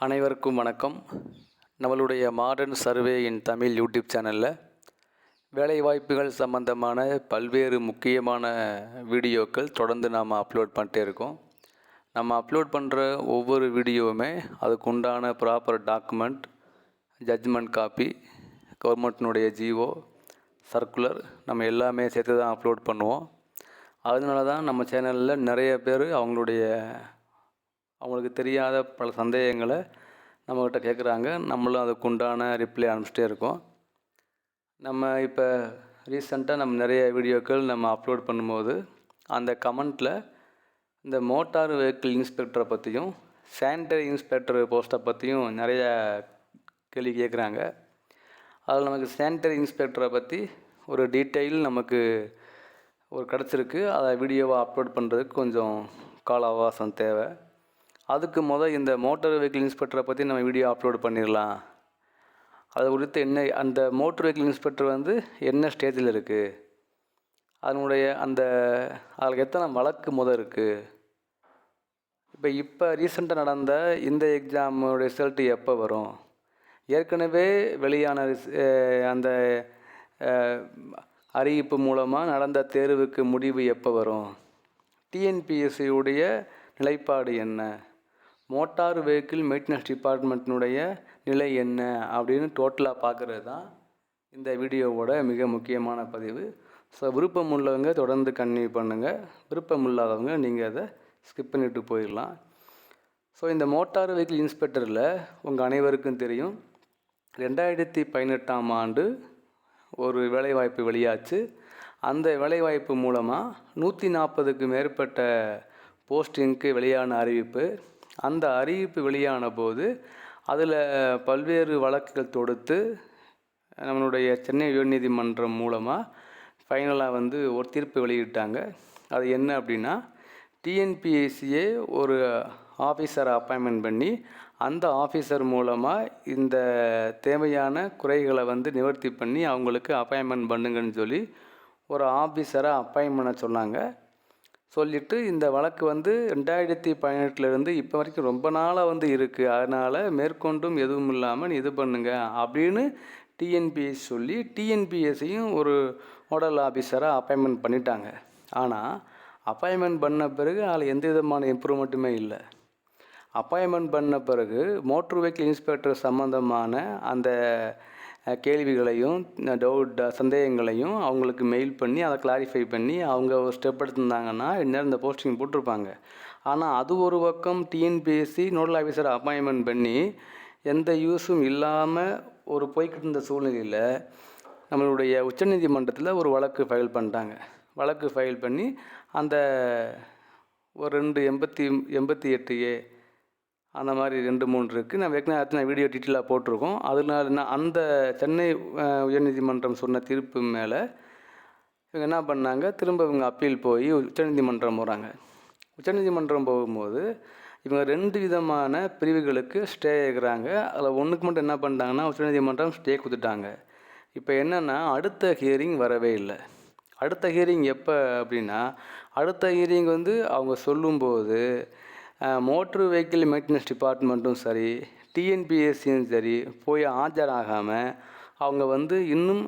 அனைவருக்கும் வணக்கம். நம்மளுடைய modern survey in Tamil YouTube சேனலில் வேலைவாய்ப்புகள் சம்பந்தமான பல்வேறு முக்கியமான வீடியோக்கள் தொடர்ந்து நாம் அப்லோட் பண்ணிட்டே இருக்கோம். நம்ம அப்லோட் பண்ணுற ஒவ்வொரு வீடியோவுமே அதுக்கு உண்டான ப்ராப்பர் டாக்குமெண்ட் ஜட்ஜ்மெண்ட் காப்பி கவர்மெண்ட்டினுடைய ஜிஓ சர்க்குலர் நம்ம எல்லாமே சேர்த்து தான் அப்லோட் பண்ணுவோம். அதனால தான் நம்ம சேனலில் நிறைய பேர் அவங்களுடைய அவங்களுக்கு தெரியாத பல சந்தேகங்களை நம்மக்கிட்ட கேட்குறாங்க நம்மளும் அதுக்கு உண்டான ரிப்ளை அனுப்பிச்சிட்டே இருக்கோம். நம்ம இப்போ ரீசெண்டாக நம்ம நிறைய வீடியோக்கள் நம்ம அப்லோட் பண்ணும்போது அந்த கமெண்ட்டில் இந்த மோட்டார் வெஹிக்கிள் இன்ஸ்பெக்டரை பற்றியும் சானிட்டரி இன்ஸ்பெக்டர் போஸ்ட்டை பற்றியும் நிறைய கேள்வி கேட்குறாங்க அதில் நமக்கு சானிட்டரி இன்ஸ்பெக்டரை பற்றி ஒரு டீட்டெயில் நமக்கு ஒரு கிடச்சிருக்கு. அதை வீடியோவை அப்லோட் பண்ணுறதுக்கு கொஞ்சம் கால அவகாசம் தேவை. அதுக்கு முதல் இந்த மோட்டார் வெஹிக்கிள் இன்ஸ்பெக்டரை பற்றி நம்ம வீடியோ அப்லோட் பண்ணிடலாம் அது குறித்து என்ன அந்த மோட்டர் வெஹிக்கிள் இன்ஸ்பெக்டர் வந்து என்ன ஸ்டேஜில் இருக்குது அதனுடைய அந்த அதில் எத்தனை வழக்கு முதல் இருக்குது இப்போ இப்போ ரீசெண்டாக நடந்த இந்த எக்ஸாமோட ரிசல்ட்டு எப்போ வரும்? ஏற்கனவே வெளியான அந்த அறிவிப்பு மூலமாக நடந்த தேர்வுக்கு முடிவு எப்போ வரும்? டிஎன்பிஎஸ்சியுடைய நிலைப்பாடு என்ன? மோட்டார் வெஹிக்கிள் மெயின்டெனன்ஸ் டிபார்ட்மெண்ட்டினுடைய நிலை என்ன அப்படின்னு டோட்டலாக பார்க்குறது தான் இந்த வீடியோவோட மிக முக்கியமான பதிவு. ஸோ விருப்பம் உள்ளவங்க தொடர்ந்து கன்டினியூ பண்ணுங்கள் விருப்பம் இல்லாதவங்க நீங்கள் அதை ஸ்கிப் பண்ணிட்டு போயிடலாம். ஸோ இந்த மோட்டார் வெஹிக்கிள் இன்ஸ்பெக்டரில் உங்கள் அனைவருக்கும் தெரியும். ரெண்டாயிரத்தி பதினெட்டாம் ஆண்டு ஒரு வேலைவாய்ப்பு வெளியாச்சு. அந்த வேலைவாய்ப்பு மூலமாக நூற்றி நாற்பதுக்கு மேற்பட்ட போஸ்டிங்க்கு வெளியான அறிவிப்பு. அந்த அறிவிப்பு வெளியான போது அதில் பல்வேறு வழக்குகள் தொடுத்து நம்மளுடைய சென்னை உயர்நீதிமன்றம் மூலமாக ஃபைனலாக வந்து ஒரு தீர்ப்பு வெளியிட்டாங்க. அது என்ன அப்படின்னா டிஎன்பிஎஸ்சியே ஒரு ஆஃபீஸரை அப்பாயின்மெண்ட் பண்ணி அந்த ஆஃபீஸர் மூலமாக இந்த தேவையான குறைகளை வந்து நிவர்த்தி பண்ணி அவங்களுக்கு அப்பாயின்மெண்ட் பண்ணுங்கன்னு சொல்லி ஒரு ஆஃபீஸரை அப்பாயின்மெண்ட் பண்ண சொன்னாங்க. சொல்லிட்டு இந்த வழக்கு வந்து ரெண்டாயிரத்தி பதினெட்டுலேருந்து இப்போ வரைக்கும் ரொம்ப நாளாக வந்து இருக்குது அதனால் மேற்கொண்டும் எதுவும் இல்லாமல் நீ இது பண்ணுங்க அப்படின்னு டிஎன்பிஎஸ் சொல்லி டிஎன்பிஎஸ்ஸையும் ஒரு நோடல் ஆஃபீஸராக அப்பாயின்மெண்ட் பண்ணிட்டாங்க. ஆனால் அப்பாயின்மெண்ட் பண்ண பிறகு அதில் எந்த விதமான இம்ப்ரூவ்மெண்ட்டுமே இல்லை. அப்பாயின்மெண்ட் பண்ண பிறகு மோட்ரு வெஹிக்கிள் இன்ஸ்பெக்டர் சம்மந்தமான அந்த கேள்விகளையும் டவுட் சந்தேகங்களையும் அவங்களுக்கு மெயில் பண்ணி அதை கிளாரிஃபை பண்ணி அவங்க ஒரு ஸ்டெப் எடுத்திருந்தாங்கன்னா இந்நேரம் இந்த போஸ்டிங் போட்டிருப்பாங்க. ஆனால் அது ஒரு பக்கம் டிஎன்பிஎஸ்சி நோடல் ஆஃபீஸர் அப்பாயின்மெண்ட் பண்ணி எந்த யூஸும் இல்லாமல் ஒரு போய்கிட்டு இருந்த சூழ்நிலையில் நம்மளுடைய உச்சநீதிமன்றத்தில் ஒரு வழக்கு ஃபைல் பண்ணிட்டாங்க. வழக்கு ஃபைல் பண்ணி அந்த ஒரு ரெண்டு எண்பத்தி எண்பத்தி எட்டு ஏ அந்த மாதிரி ரெண்டு மூணு இருக்குது நான் ஏற்கனவே நான் வீடியோ டீட்டெயிலாக போட்டிருக்கோம். அதனால நான் அந்த சென்னை உயர்நீதிமன்றம் சொன்ன தீர்ப்பு மேலே இவங்க என்ன பண்ணாங்க? திரும்ப இவங்க அப்பீல் போய் உச்சநீதிமன்றம் போகிறாங்க உச்சநீதிமன்றம் போகும்போது இவங்க ரெண்டு விதமான பிரிவுகளுக்கு ஸ்டே இருக்கிறாங்க அதில் ஒன்றுக்கு மட்டும் என்ன பண்ணிட்டாங்கன்னா உச்சநீதிமன்றம் ஸ்டே கொடுத்துட்டாங்க. இப்போ என்னென்னா அடுத்த ஹியரிங் வரவே இல்லை. அடுத்த ஹியரிங் எப்போ அப்படின்னா அடுத்த ஹியரிங் வந்து அவங்க சொல்லும்போது மோட்ரு வெஹிக்கிள் மெயின்டெனன்ஸ் டிபார்ட்மெண்ட்டும் சரி டிஎன்பிஎஸ்சியும் சரி போய் ஆஜராகாமல் அவங்க வந்து இன்னும்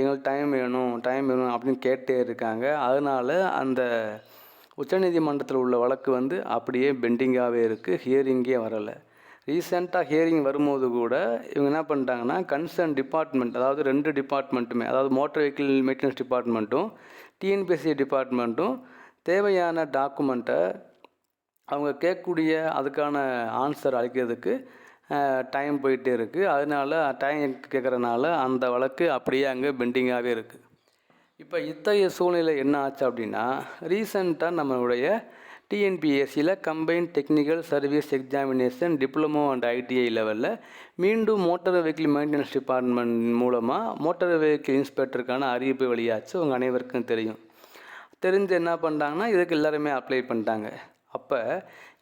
எங்களுக்கு டைம் வேணும் டைம் வேணும் அப்படின்னு கேட்டே இருக்காங்க. அதனால் அந்த உச்சநீதிமன்றத்தில் உள்ள வழக்கு வந்து அப்படியே பெண்டிங்காகவே இருக்குது ஹியரிங்கே வரலை. ரீசெண்டாக ஹியரிங் வரும்போது கூட இவங்க என்ன பண்ணிட்டாங்கன்னா கன்சர்ன் டிபார்ட்மெண்ட் அதாவது ரெண்டு டிபார்ட்மெண்ட்டுமே அதாவது மோட்டார் வெஹிக்கிள் மெயின்டெனன்ஸ் டிபார்ட்மெண்ட்டும் டிஎன்பிஎஸ்சி டிபார்ட்மெண்ட்டும் தேவையான டாக்குமெண்ட்டை அவங்க கேட்கக்கூடிய அதுக்கான ஆன்சர் அளிக்கிறதுக்கு டைம் போயிட்டே இருக்குது அதனால டைம் கேட்குறனால அந்த வழக்கு அப்படியே அங்கே பெண்டிங்காகவே இருக்குது இப்போ இத்தகைய சூழ்நிலை என்ன ஆச்சு அப்படின்னா ரீசண்டாக நம்மளுடைய டிஎன்பிஎஸ்சியில் combine technical service examination diploma and ITI லெவலில் மீண்டும் மோட்டார் வெஹிக்கிள் மெயின்டெனன்ஸ் டிபார்ட்மெண்ட் மூலமாக மோட்டார் வெஹிக்கிள் இன்ஸ்பெக்டருக்கான அறிவிப்பு வெளியாச்சு. உங்கள் அனைவருக்கும் தெரியும். தெரிஞ்சு என்ன பண்ணுறாங்கன்னா இதுக்கு எல்லாருமே அப்ளை பண்ணிட்டாங்க. அப்போ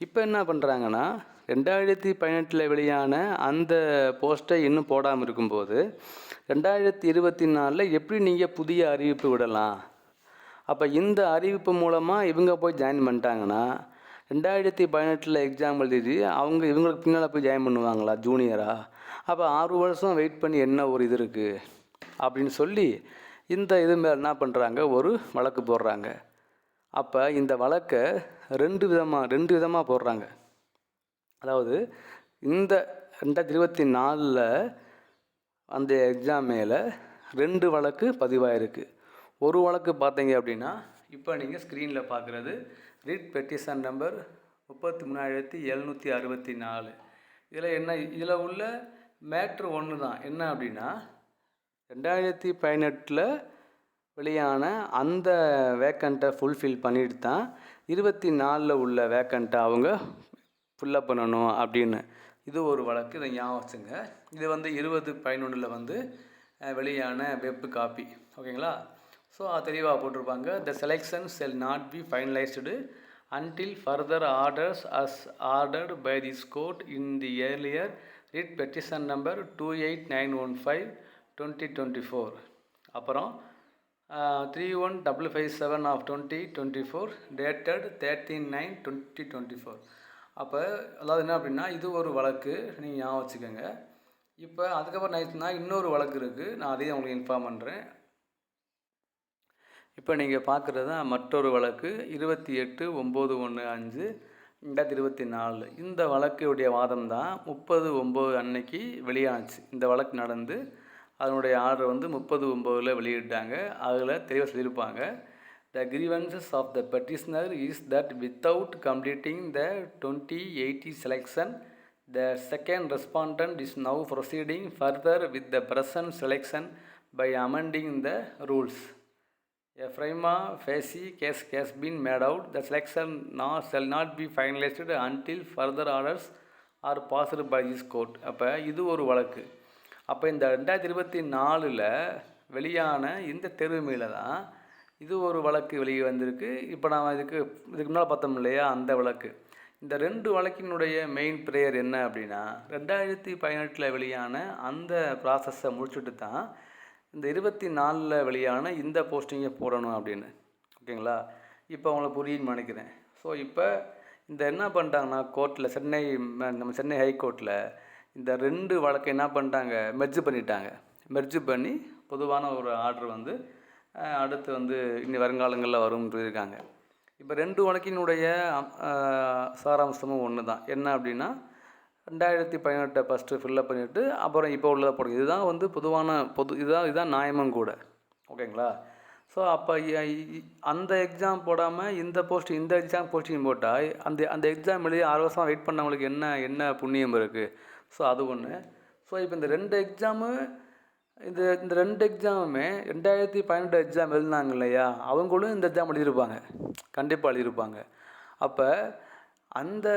இப்போ என்ன பண்ணுறாங்கன்னா ரெண்டாயிரத்தி பதினெட்டில் வெளியான அந்த போஸ்ட்டை இன்னும் போடாமல் இருக்கும்போது ரெண்டாயிரத்தி இருபத்தி நாலில் எப்படி நீங்கள் புதிய அறிவிப்பு விடலாம்? அப்போ இந்த அறிவிப்பு மூலமாக இவங்க போய் ஜாயின் பண்ணிட்டாங்கன்னா ரெண்டாயிரத்தி பதினெட்டில் எக்ஸாம் எழுதி அவங்க இவங்களுக்கு பின்னால் போய் ஜாயின் பண்ணுவாங்களா ஜூனியராக அப்போ ஆறு வருஷம் வெயிட் பண்ணி என்ன ஒரு இது இருக்குது அப்படின்னு சொல்லி இந்த இது மேலே என்ன பண்ணுறாங்க ஒரு வழக்கு போடுறாங்க. அப்போ இந்த வழக்கை ரெண்டு விதமாக ரெண்டு விதமாக போடுறாங்க. அதாவது இந்த ரெண்டாயிரத்தி இருபத்தி நாலில் அந்த எக்ஸாம் மேலே ரெண்டு வழக்கு பதிவாயிருக்கு. ஒரு வழக்கு பார்த்தீங்க அப்படின்னா இப்போ நீங்கள் ஸ்க்ரீனில் பார்க்குறது ரீட் பெட்டிஷன் நம்பர் முப்பத்தி மூணாயிரத்தி எழுநூற்றி அறுபத்தி நாலு. இதில் என்ன இதில் உள்ள மேட்ரு ஒன்று தான் என்ன அப்படின்னா ரெண்டாயிரத்தி பதினெட்டில் வெளியான அந்த வேக்கண்ட்டை ஃபுல்ஃபில் பண்ணிட்டு தான் இருபத்தி நாலில் உள்ள வேக்கண்ட்டை அவங்க ஃபுல்லப் பண்ணணும் அப்படின்னு. இது ஒரு வழக்கு இதை ஞாபகம் வச்சுங்க. இது வந்து இருபது பதினொன்றில் வந்து வெளியான வெப் காப்பி ஓகேங்களா ஸோ அது தெளிவாக போட்டிருப்பாங்க. The selection cell not be finalised until further orders as ordered by this court in the earlier writ petition number 28915 2024 அப்புறம் three one double five seven of twenty twenty four dated thirteen nine twenty twenty four அப்போ அதாவது என்ன அப்படின்னா இது ஒரு வழக்கு நீங்கள் ஞாபகம் வச்சுக்கோங்க. இப்போ அதுக்கப்புறம் நைட்னா இன்னொரு வழக்கு இருக்குது நான் அதையும் உங்களுக்கு இன்ஃபார்ம் பண்ணுறேன் இப்போ நீங்கள் பார்க்குறது தான் மற்றொரு வழக்கு இருபத்தி எட்டு ஒம்பது ஒன்று அஞ்சு ரெண்டாயிரத்தி இருபத்தி நாலு. இந்த வழக்குடைய வாதம் தான் முப்பது ஒம்பது அன்னைக்கு வெளியானுச்சு இந்த வழக்கு நடந்து அதனுடைய ஆர்டர் வந்து முப்பது ஒம்பதில் வெளியிட்டாங்க அதில் தெளிவாக சொல்லியிருப்பாங்க the grievances of the petitioner is that without completing the twenty eighty selection the second respondent is now proceeding further with the present selection by amending the rules a prima facie case case been made out. The selection now shall not be finalized until further orders are passed by this court. அப்போ இது ஒரு வழக்கு அப்போ இந்த ரெண்டாயிரத்தி இருபத்தி நாலில் வெளியான இந்த தெருவு தான் இது ஒரு வழக்கு வெளியே வந்திருக்கு. இப்போ நான் இதுக்கு இதுக்கு முன்னால் பார்த்தோம் இல்லையா அந்த வழக்கு. இந்த ரெண்டு வழக்கினுடைய மெயின் ப்ரேயர் என்ன அப்படின்னா ரெண்டாயிரத்தி பதினெட்டில் வெளியான அந்த ப்ராசஸை முடிச்சுட்டு தான் இந்த இருபத்தி நாலில் வெளியான இந்த போஸ்டிங்கை போடணும் அப்படின்னு. ஓகேங்களா? இப்போ அவங்கள புரியுன்னு நினைக்கிறேன். ஸோ இப்போ இந்த என்ன பண்ணிட்டாங்கன்னா கோர்ட்டில் சென்னை நம்ம சென்னை ஹைகோர்ட்டில் இந்த ரெண்டு வழக்கை என்ன பண்ணிட்டாங்க? மெர்ஜு பண்ணிட்டாங்க. மெர்ஜு பண்ணி பொதுவான ஒரு ஆர்டர் வந்து அடுத்து வந்து இனி வருங்காலங்களில் வரும்னு இருக்காங்க இப்போ ரெண்டு வழக்கினுடைய சாராம்சமும் ஒன்று தான் என்ன அப்படின்னா ரெண்டாயிரத்தி பதினெட்டை ஃபஸ்ட்டு ஃபில்லப் பண்ணிவிட்டு அப்புறம் இப்போ உள்ளதை போடுங்க. இதுதான் வந்து பொதுவான பொது இதுதான் இதுதான் நியாயமும் கூட. ஓகேங்களா? ஸோ அப்போ அந்த எக்ஸாம் போடாமல் இந்த போஸ்ட் இந்த எக்ஸாம் போஸ்டிங் போட்டால் அந்த அந்த எக்ஸாம் எழுதி ஆறு வருஷம் வெயிட் பண்ணவங்களுக்கு என்ன என்ன புண்ணியம் இருக்குது ஸோ அது ஒன்று ஸோ இப்போ இந்த ரெண்டு எக்ஸாமு இந்த இந்த ரெண்டு எக்ஸாமுமே ரெண்டாயிரத்தி பதினெட்டு எக்ஸாம் எழுதினாங்க இல்லையா? அவங்களும் இந்த எக்ஸாம் எழுதியிருப்பாங்க. கண்டிப்பாக எழுதியிருப்பாங்க. அப்போ அந்த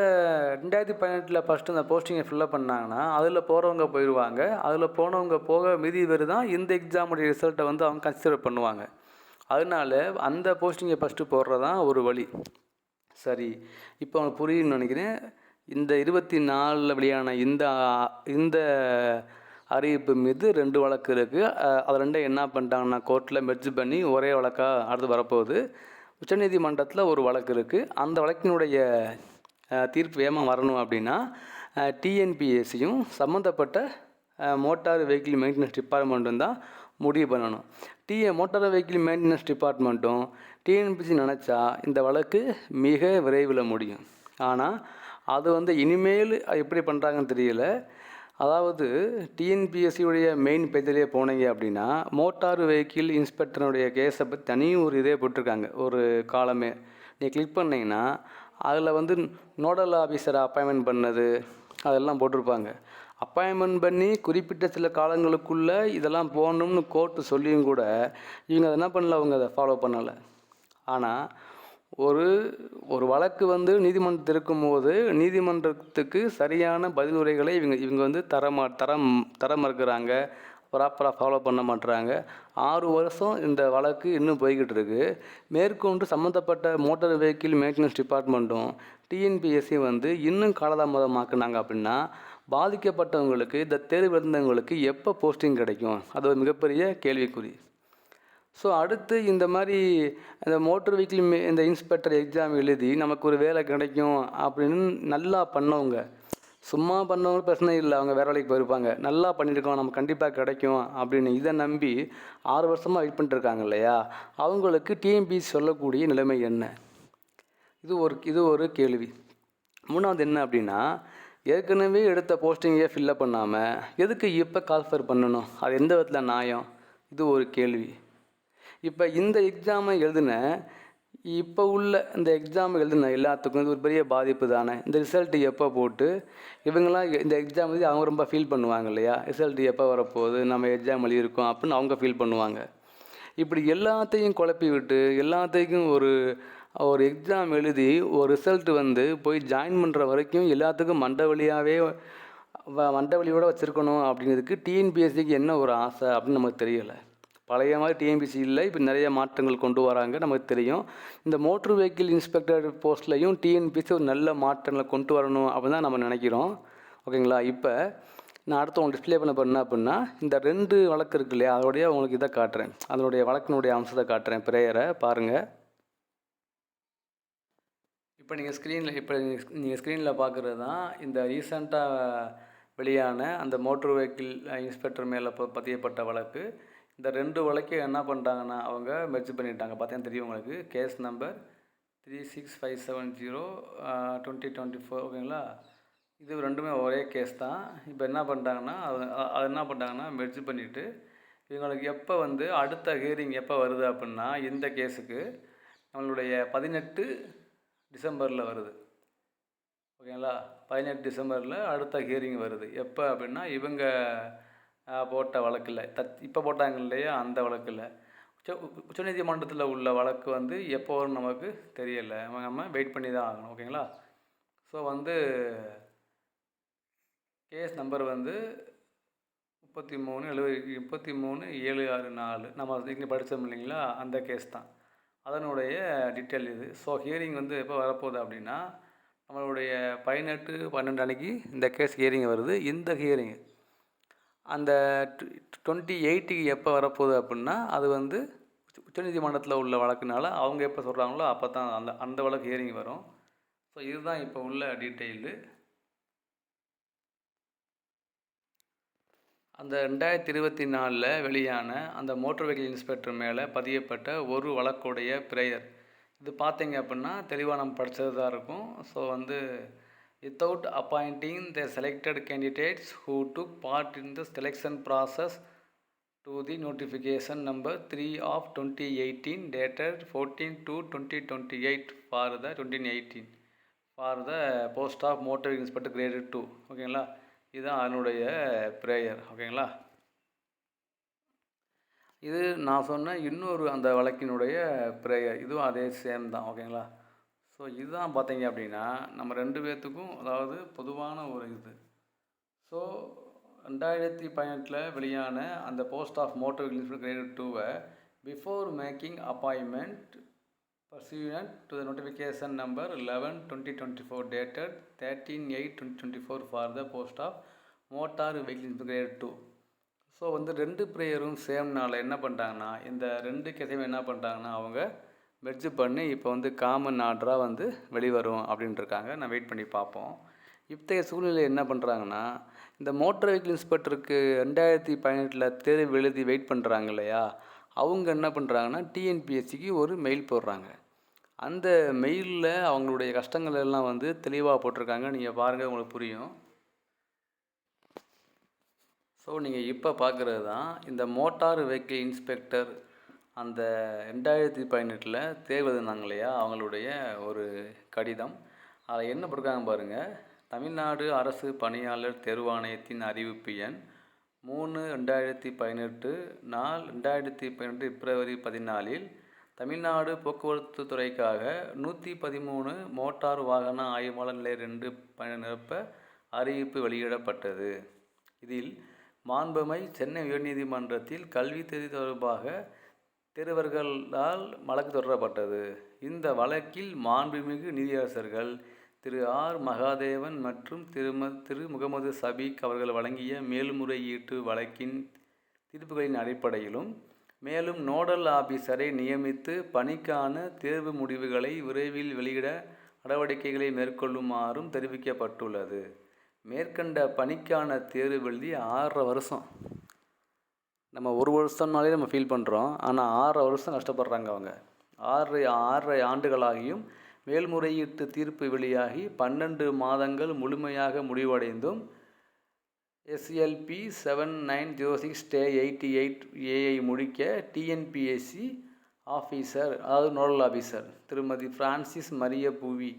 ரெண்டாயிரத்தி பதினெட்டில் ஃபஸ்ட்டு அந்த போஸ்டிங்கை ஃபில்லப் பண்ணாங்கன்னா அதில் போகிறவங்க போயிடுவாங்க அதில் போனவங்க போக மீதி பேர் தான் இந்த எக்ஸாமுடைய ரிசல்ட்டை வந்து அவங்க கன்சிடர் பண்ணுவாங்க. அதனால அந்த போஸ்டிங்கை ஃபஸ்ட்டு போடுறது தான் ஒரு வழி. சரி. இப்போ அவங்களுக்கு புரியும்னு நினைக்கிறேன். இந்த இருபத்தி நாலில் வெளியான இந்த இந்த அறிவிப்பு மீது ரெண்டு வழக்கு இருக்குது அது ரெண்டும் என்ன பண்ணிட்டாங்கன்னா கோர்ட்டில் மெர்ஜ் பண்ணி ஒரே வழக்காக அடுத்து வரப்போகுது. உச்சநீதிமன்றத்தில் ஒரு வழக்கு இருக்குது அந்த வழக்கினுடைய தீர்ப்பு ஏமா வரணும் அப்படின்னா டிஎன்பிஎஸ்சியும் சம்மந்தப்பட்ட மோட்டார் வெஹிக்கிள் மெயின்டெனன்ஸ் டிபார்ட்மெண்ட்டும் தான் முடிவு பண்ணணும். டிஏ மோட்டார் வெஹிக்கிள் மெயின்டெனன்ஸ் டிபார்ட்மெண்ட்டும் டிஎன்பிசி நினச்சா இந்த வழக்கு மிக விரைவில் முடியும். ஆனால் அது வந்து இனிமேல் அது எப்படி பண்ணுறாங்கன்னு தெரியல. அதாவது டிஎன்பிஎஸ்சியுடைய மெயின் பேஜிலே போனீங்க அப்படின்னா மோட்டார் வெஹிக்கிள் இன்ஸ்பெக்டருடைய கேஸை பற்றி தனி ஒரு இதே போட்டிருக்காங்க. ஒரு காலமே நீ கிளிக் பண்ணிங்கன்னா அதில் வந்து நோடல் ஆஃபீஸரை அப்பாயின்மெண்ட் பண்ணது அதெல்லாம் போட்டிருப்பாங்க. அப்பாயின்மெண்ட் பண்ணி குறிப்பிட்ட சில காலங்களுக்குள்ளே இதெல்லாம் போகணும்னு கோர்ட்டு சொல்லியும் கூட இவங்க அதை என்ன பண்ணல அவங்க அதை ஃபாலோ பண்ணலை. ஆனால் ஒரு ஒரு வழக்கு வந்து நீதிமன்றத்தில் இருக்கும்போது நீதிமன்றத்துக்கு சரியான பதிலுரைகளை இவங்க இவங்க வந்து தரமா தரம் தர மறுக்கிறாங்க. ப்ராப்பராக ஃபாலோ பண்ண மாட்டுறாங்க ஆறு வருஷம் இந்த வழக்கு இன்னும் போய்கிட்டு இருக்கு மேற்கொண்டு சம்மந்தப்பட்ட மோட்டார் வெஹிக்கிள் மெயின்டெனன்ஸ் டிபார்ட்மெண்ட்டும் டிஎன்பிஎஸ்சி வந்து இன்னும் காலதாமதமாக்குனாங்க அப்படின்னா பாதிக்கப்பட்டவங்களுக்கு இந்த தேர்வு இருந்தவங்களுக்கு எப்போ போஸ்டிங் கிடைக்கும்? அது ஒரு மிகப்பெரிய கேள்விக்குறி. ஸோ அடுத்து இந்த மாதிரி இந்த மோட்டர் வெஹிக்கிள் இந்த இன்ஸ்பெக்டர் எக்ஸாம் எழுதி நமக்கு ஒரு வேலை கிடைக்கும் அப்படின்னு நல்லா பண்ணவங்க. சும்மா பண்ணவங்க பிரச்சனை இல்லை அவங்க வேற வேலைக்கு போயிருப்பாங்க. நல்லா பண்ணியிருக்கோம் நம்ம கண்டிப்பாக கிடைக்கும் அப்படின்னு இதை நம்பி ஆறு வருஷமாக வெயிட் பண்ணிட்டுருக்காங்க இல்லையா? அவங்களுக்கு டிஎம்பி சொல்லக்கூடிய நிலைமை என்ன? இது ஒரு இது ஒரு கேள்வி. மூணாவது என்ன அப்படின்னா ஏற்கனவே எடுத்த போஸ்டிங்கையே ஃபில்லப் பண்ணாமல் எதுக்கு இப்போ கால்ஃபர் பண்ணணும்? அது எந்த விதத்தில் நியாயம்? இது ஒரு கேள்வி. இப்போ இந்த எக்ஸாமை எழுதின இப்போ உள்ள இந்த எக்ஸாம் எழுதின எல்லாத்துக்கும் இது ஒரு பெரிய பாதிப்பு தானே? இந்த ரிசல்ட்டு எப்போ போட்டு இவங்கெல்லாம் இந்த எக்ஸாம் எழுதி அவங்க ரொம்ப ஃபீல் பண்ணுவாங்க இல்லையா? ரிசல்ட் எப்போ வரப்போகுது நம்ம எக்ஸாம் எழுதியிருக்கோம் அப்படின்னு அவங்க ஃபீல் பண்ணுவாங்க. இப்படி எல்லாத்தையும் குழப்பி விட்டு எல்லாத்தையும் ஒரு ஒரு எக்ஸாம் எழுதி ஒரு ரிசல்ட் வந்து போய் ஜாயின் பண்ணுற வரைக்கும் எல்லாத்துக்கும் மண்ட வழியாகவே மண்ட வழியோடு வச்சுருக்கணும் அப்படிங்கிறதுக்கு டிஎன்பிஎஸ்சிக்கு என்ன ஒரு ஆசை அப்படின்னு நமக்கு தெரியலை. பழைய மாதிரி டிஎன்பிசி இல்லை இப்போ நிறைய மாற்றங்கள் கொண்டு வராங்க நமக்கு தெரியும். இந்த மோட்ரு வெஹிக்கிள் இன்ஸ்பெக்டர் போஸ்ட்லையும் டிஎன்பிசி ஒரு நல்ல மாற்றங்களை கொண்டு வரணும் அப்படின்னு தான் நம்ம நினைக்கிறோம். ஓகேங்களா இப்போ நான் அடுத்து உங்களுக்கு டிஸ்ப்ளே பண்ண பண்ண அப்படின்னா இந்த ரெண்டு வழக்கு இருக்கு இல்லையா? அதோடைய உங்களுக்கு இதை காட்டுறேன். அதனுடைய வழக்கினுடைய அம்சத்தை காட்டுறேன் ப்ரேயரை பாருங்கள் இப்போ நீங்கள் ஸ்க்ரீனில் இப்போ நீங்கள் ஸ்க்ரீனில் பார்க்குறது தான் இந்த ரீசண்டாக வெளியான அந்த மோட்டர் வெஹிக்கிள் இன்ஸ்பெக்டர் மேலே பதியப்பட்ட வழக்கு. இந்த ரெண்டு வழக்கையும் என்ன பண்ணிட்டாங்கன்னா அவங்க மெர்ஜ் பண்ணிட்டாங்க. பார்த்தீங்கன்னா தெரியும் உங்களுக்கு. Case number three six five seven zero twenty twenty four ஓகேங்களா இது ரெண்டுமே ஒரே கேஸ் தான். இப்போ என்ன பண்ணிட்டாங்கன்னா அது அது என்ன பண்ணிட்டாங்கன்னா மெர்ஜ் பண்ணிவிட்டு இவங்களுக்கு எப்போ வந்து அடுத்த ஹியரிங் எப்போ வருது அப்படின்னா இந்த கேஸுக்கு நம்மளுடைய பதினெட்டு டிசம்பரில் வருது. ஓகேங்களா? பதினெட்டு டிசம்பரில் அடுத்த ஹியரிங் வருது. எப்போ அப்படின்னா இவங்க போட்ட வழக்கில் தத் இப்போ போட்டாங்க இல்லையா? அந்த வழக்கில் உச்ச உச்சநீதிமன்றத்தில் உள்ள வழக்கு வந்து எப்போ வரும் நமக்கு தெரியலை. நம்ம வெயிட் பண்ணி தான் ஆகணும் ஓகேங்களா? ஸோ வந்து கேஸ் நம்பர் வந்து முப்பத்தி மூணு எழுபது முப்பத்தி மூணு ஏழு ஆறு நாலு. நம்ம இங்கே படித்தோம் இல்லைங்களா? அந்த கேஸ் தான். அதனுடைய டீட்டெயில் இது. ஸோ ஹியரிங் வந்து எப்போ வரப்போகுது அப்படின்னா நம்மளுடைய பதினெட்டு பன்னெண்டு அன்னைக்கு இந்த கேஸ் ஹியரிங் வருது. இந்த ஹியரிங் அந்த டுவெண்ட்டி எயிட்டுக்கு எப்போ வரப்போகுது அப்படின்னா அது வந்து உச்சநீதிமன்றத்தில் உள்ள வழக்குனால அவங்க எப்போ சொல்கிறாங்களோ அப்போ தான் அந்த அந்த வழக்கு ஹியரிங் வரும். ஸோ இதுதான் இப்போ உள்ள டீட்டெயிலு அந்த ரெண்டாயிரத்தி இருபத்தி நாலில் வெளியான அந்த மோட்டர் வெஹிக்கிள் இன்ஸ்பெக்டர் மேலே பதியப்பட்ட ஒரு வழக்குடைய பிரேயர். இது பார்த்தீங்க அப்படின்னா தெளிவாக நம்ம படித்தது தான் இருக்கும். ஸோ வந்து without appointing the selected candidates who took part in the selection process to the notification number 3 of 2018 dated 14 to 2028 for the 2018 for the post of motor inspector grade 2 ஓகேங்களா இதுதான் அதனுடைய ப்ரேயர் ஓகேங்களா இது நான் சொன்ன இன்னொரு அந்த வழக்கினுடைய ப்ரேயர் இதுவும் அதே சேம் தான் ஓகேங்களா ஸோ இதுதான் பார்த்தீங்க அப்படின்னா நம்ம ரெண்டு பேர்த்துக்கும் அதாவது பொதுவான ஒரு இது. ஸோ ரெண்டாயிரத்தி பதினெட்டில் வெளியான அந்த post of motor inspector grade டூவை before making appointment pursuant to the notification number 11 2024 dated 13 8 2024 for the post of motor vehicle inspector grade 2 so வந்து ரெண்டு ப்ரேயரும் சேம்னால என்ன பண்ணிட்டாங்கன்னா இந்த ரெண்டு கேஸையும் என்ன பண்ணிட்டாங்கன்னா அவங்க மெர்ஜ் பண்ணி இப்போ வந்து காமன் ஆர்டராக வந்து வெளிவரும் அப்படின்ட்டுருக்காங்க நான் வெயிட் பண்ணி பார்ப்போம். இத்தகைய சூழ்நிலை என்ன பண்ணுறாங்கன்னா இந்த மோட்டார் வெஹிக்கிள் இன்ஸ்பெக்டருக்கு ரெண்டாயிரத்தி பதினெட்டில் தேர்வு எழுதி வெயிட் பண்ணுறாங்க இல்லையா? அவங்க என்ன பண்ணுறாங்கன்னா டிஎன்பிஎஸ்சிக்கு ஒரு மெயில் போடுறாங்க. அந்த மெயிலில் அவங்களுடைய கஷ்டங்கள் எல்லாம் வந்து தெளிவாக போட்டிருக்காங்க. நீங்கள் பாருங்கள் உங்களுக்கு புரியும். ஸோ நீங்கள் இப்போ பார்க்குறது தான் இந்த மோட்டார் வெஹிக்கிள் இன்ஸ்பெக்டர் அந்த ரெண்டாயிரத்தி பதினெட்டில் தேர்வு எழுதினாங்க இல்லையா அவங்களுடைய ஒரு கடிதம். அதை என்ன போட்டிருக்காங்க பாருங்கள் தமிழ்நாடு அரசு பணியாளர் தேர்வாணையத்தின் அறிவிப்பு எண் மூணு ரெண்டாயிரத்தி பதினெட்டு நாள் ரெண்டாயிரத்தி பதினெட்டு பிப்ரவரி பதினாலில் தமிழ்நாடு போக்குவரத்து துறைக்காக நூற்றி பதிமூணு மோட்டார் வாகன ஆய்வாளர் நிலை ரெண்டு பயண நிரப்ப அறிவிப்பு வெளியிடப்பட்டது. இதில் மாண்புமை சென்னை உயர்நீதிமன்றத்தில் கல்வி தேதி தொடர்பாக சிறுவர்களால் வழக்கு தொடரப்பட்டது. இந்த வழக்கில் மாண்புமிகு நீதியரசர்கள் திரு ஆர் மகாதேவன் மற்றும் திரும திரு முகமது சபீக் அவர்கள் வழங்கிய மேல்முறையீட்டு வழக்கின் தீர்ப்புகளின் அடிப்படையிலும் மேலும் நோடல் ஆபீசரை நியமித்து பணிக்கான தேர்வு முடிவுகளை விரைவில் வெளியிட நடவடிக்கைகளை மேற்கொள்ளுமாறும் தெரிவிக்கப்பட்டுள்ளது. மேற்கண்ட பணிக்கான தேர்வு எழுதி ஆறரை வருஷம். நம்ம ஒரு வருஷம்னாலே நம்ம ஃபீல் பண்ணுறோம் ஆனால் ஆறரை வருஷம் கஷ்டப்படுறாங்க அவங்க. ஆறு ஆறரை ஆண்டுகளாகியும் மேல்முறையீட்டு தீர்ப்பு வெளியாகி பன்னெண்டு மாதங்கள் முழுமையாக முடிவடைந்தும் SLP seven nine zero six day eighty eight A I முடிக்க டிஎன்பிஎஸ்சி ஆஃபீஸர் அதாவது நோடல் ஆஃபீஸர் திருமதி பிரான்சிஸ் மரிய பூவி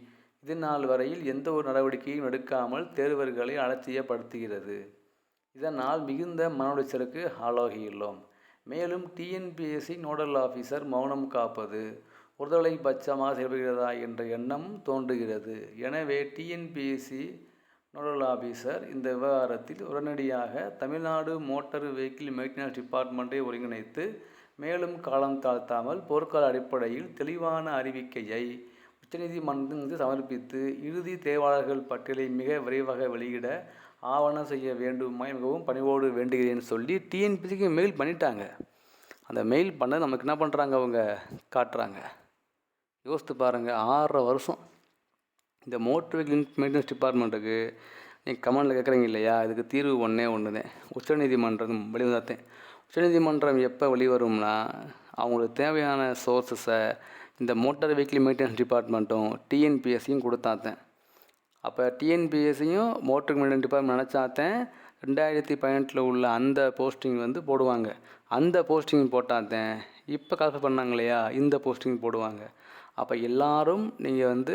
இது நாள் வரையில் எந்த ஒரு நடவடிக்கையும் எடுக்காமல் தேர்வர்களை அலட்சியப்படுத்துகிறது. இதனால் மிகுந்த மன உளைச்சலுக்கு ஆளாகியுள்ளோம். மேலும் டிஎன்பிஎஸ்சி நோடல் ஆஃபீஸர் மௌனம் காப்பது ஒருதலை பட்சமாக செயல்படுகிறதா என்ற எண்ணம் தோன்றுகிறது. எனவே டிஎன்பிஎஸ்சி நோடல் ஆஃபீஸர் இந்த விவகாரத்தில் உடனடியாக தமிழ்நாடு மோட்டார் வெஹிக்கிள் மெயின்டெனன்ஸ் டிபார்ட்மெண்ட்டை ஒருங்கிணைத்து மேலும் காலம் தாழ்த்தாமல் போர்க்கால அடிப்படையில் தெளிவான அறிவிக்கையை உச்சநீதிமன்றத்தில் சமர்ப்பித்து இறுதி தேர்வாளர்கள் பட்டியலை மிக விரைவாக வெளியிட ஆவணம் செய்ய வேண்டுமாய் மிகவும் பணிவோடு வேண்டுகிறேன்னு சொல்லி டிஎன்பிசிக்கு மெயில் பண்ணிட்டாங்க. அந்த மெயில் பண்ண நமக்கு என்ன பண்ணுறாங்க அவங்க? காட்டுறாங்க. யோசித்து பாருங்கள் ஆறரை வருஷம். இந்த மோட்டர் வெஹிக்கிள் மெயின்டெனன்ஸ் டிபார்ட்மெண்ட்டுக்கு நீங்கள் கமெண்டில் கேட்குறீங்க இல்லையா? இதுக்கு தீர்வு ஒன்றே ஒன்று தான் உச்சநீதிமன்றம் வெளிவந்தேன் உச்சநீதிமன்றம் எப்போ வெளிவரும்னா அவங்களுக்கு தேவையான சோர்ஸஸை இந்த மோட்டார் வெஹிக்கிள் மெயின்டெனன்ஸ் டிபார்ட்மெண்ட்டும் டிஎன்பிஎஸ்சியும் கொடுத்தாத்தேன். அப்போ டிஎன்பிஎஸ்சியும் மோட்டர் மெயின்டெனன்ஸ் டிபார்ட்மெண்ட் நினச்சாத்தேன் ரெண்டாயிரத்தி பதினெட்டில் உள்ள அந்த போஸ்டிங் வந்து போடுவாங்க. அந்த போஸ்டிங் போட்டாத்தேன் இப்போ கால்ஃபர் பண்ணாங்க இல்லையா இந்த போஸ்டிங் போடுவாங்க. அப்போ எல்லாரும் நீங்கள் வந்து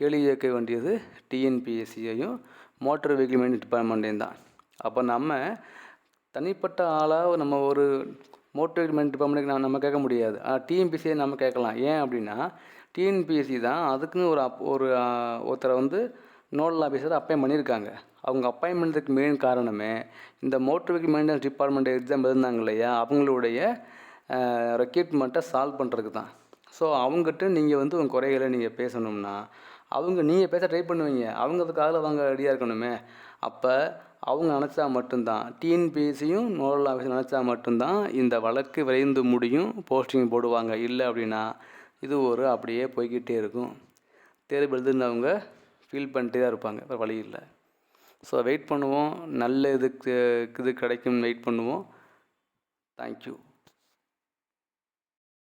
கேள்வி கேட்க வேண்டியது டிஎன்பிஎஸ்சியையும் மோட்டர் வெஹிக்கிள் மெயின்டெனன்ஸ் டிபார்ட்மெண்ட்டையும் தான் அப்போ நம்ம தனிப்பட்ட ஆளாக நம்ம ஒரு மோட்டர் வெஹிக்கிள் மெயின்டெனன்ஸ் டிபார்ட்மெண்ட்டுக்கு நம்ம நம்ம கேட்க முடியாது. ஆனால் டிஎன்பிஎஸ்சியை நம்ம கேட்கலாம். ஏன் அப்படின்னா டிஎன்பிஎஸ்சி தான் அதுக்குன்னு ஒரு அப் ஒரு ஒருத்தரை வந்து நோடல் ஆஃபீஸர் அப்பாயின் பண்ணியிருக்காங்க அவங்க அப்பாயின்மெண்ட்டுக்கு மெயின் காரணமே இந்த motor vehicle maintenance department exam இருந்தாங்க இல்லையா? அவங்களுடைய ரெக்யூட்மெண்ட்டை சால்வ் பண்ணுறதுக்கு தான். ஸோ அவங்ககிட்ட நீங்கள் வந்து உங்கள் குறைகளை நீங்கள் பேசணும்னா அவங்க நீங்கள் பேச ட்ரை பண்ணுவீங்க. அவங்க அதுக்காக அவங்க ரெடியாக இருக்கணுமே. அப்போ அவங்க நினச்சா மட்டும்தான் டிஎன்பிஎஸ்சியும் நோடல் ஆஃபீஸும் நினச்சா மட்டும்தான் இந்த வழக்கு விரைந்து முடியும் போஸ்டிங் போடுவாங்க. இல்லை அப்படின்னா இது ஒரு அப்படியே போய்கிட்டே இருக்கும். தேர்வு எழுதுனவங்க ஃபீல் பண்ணிட்டே தான் இருப்பாங்க வேறு வழி இல்லை. ஸோ வெயிட் பண்ணுவோம். நல்ல இதுக்கு இது கிடைக்கும்னு வெயிட் பண்ணுவோம். தேங்க்யூ